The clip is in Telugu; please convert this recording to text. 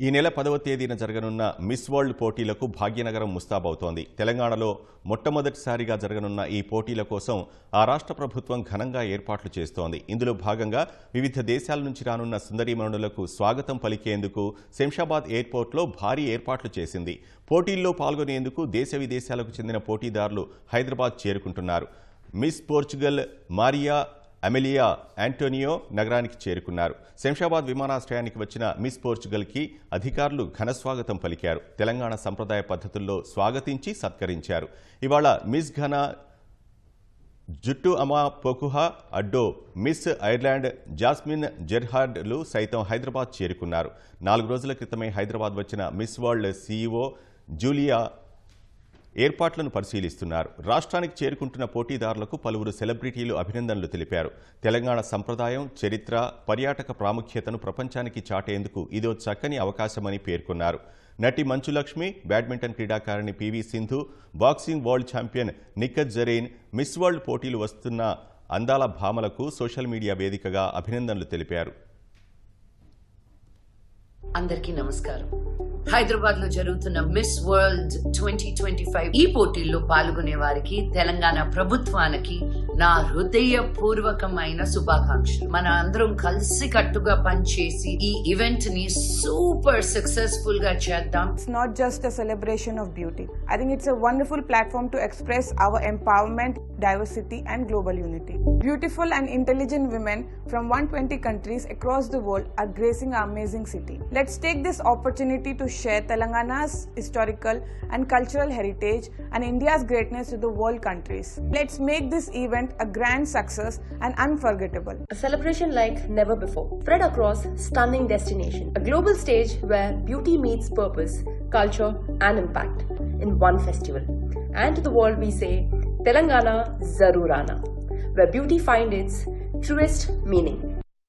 ఈ నెల పదవ తేదీన జరగనున్న మిస్ వరల్డ్ పోటీలకు భాగ్యనగరం ముస్తాబవుతోంది. తెలంగాణలో మొట్టమొదటిసారిగా జరగనున్న ఈ పోటీల కోసం ఆ రాష్ట్ర ప్రభుత్వం ఘనంగా ఏర్పాట్లు చేస్తోంది. ఇందులో భాగంగా వివిధ దేశాల నుంచి రానున్న సుందరీమణులకు స్వాగతం పలికేందుకు శంషాబాద్ ఎయిర్పోర్ట్లో భారీ ఏర్పాట్లు చేసింది. పోటీల్లో పాల్గొనేందుకు దేశ విదేశాలకు చెందిన పోటీదారులు Hyderabad చేరుకుంటున్నారు. Miss Portugal Maria Amelia Antonio నగరానికి చేరుకున్నారు. శంషాబాద్ విమానాశ్రయానికి వచ్చిన మిస్ పోర్చుగల్కి అధికారులు ఘనస్వాగతం పలికారు. తెలంగాణ సంప్రదాయ పద్ధతుల్లో స్వాగతించి సత్కరించారు. ఇవాళ మిస్ ఘన జుట్టు Ama Pokuaa Addo miss Ireland Jasmine జెర్హార్డ్లు సైతం హైదరాబాద్ చేరుకున్నారు. నాలుగు రోజుల క్రితమే హైదరాబాద్ వచ్చిన మిస్ వరల్డ్ సీఈఓ జూలియా ఏర్పాట్లను పరిశీలిస్తున్నారు. రాష్ట్రానికి చేరుకుంటున్న పోటీదారులకు పలువురు సెలబ్రిటీలు అభినందనలు తెలిపారు. తెలంగాణ సంప్రదాయం చరిత్ర పర్యాటక ప్రాముఖ్యతను ప్రపంచానికి చాటేందుకు ఇదో చక్కని అవకాశమని పేర్కొన్నారు. నటి మంచులక్ష్మి బ్యాడ్మింటన్ క్రీడాకారిణి PV Sindhu boxing world champion Nikhat Zareen miss world పోటీలు వస్తున్న అందాల భామలకు సోషల్ మీడియా వేదికగా అభినందనలు తెలిపారు. అందరికీ నమస్కారం. హైదరాబాద్లో జరుగుతున్న miss world twenty twenty five ఈ పోటీల్లో పాల్గొనే వారికి తెలంగాణ ప్రభుత్వానికి నా హృదయపూర్వకమైన శుభాకాంక్షలు. మన అందరం కలిసి కట్టుగా పనిచేసి ఈ ఈవెంట్ని సూపర్ సక్సెస్ఫుల్గా చేద్దాం. It's not just a celebration of beauty. I think it's a wonderful platform to express diversity, and global unity. Beautiful and intelligent women from 120 countries across the world are gracing our amazing city. Let's take this opportunity to share Telangana's historical and cultural heritage and India's greatness to the world countries. Let's make this event a grand success and unforgettable. A celebration like never before, spread across stunning destination. A global stage where beauty meets purpose, culture, and impact in one festival. And to the world we say, Telangana Zarurana, where beauty finds its truest meaning.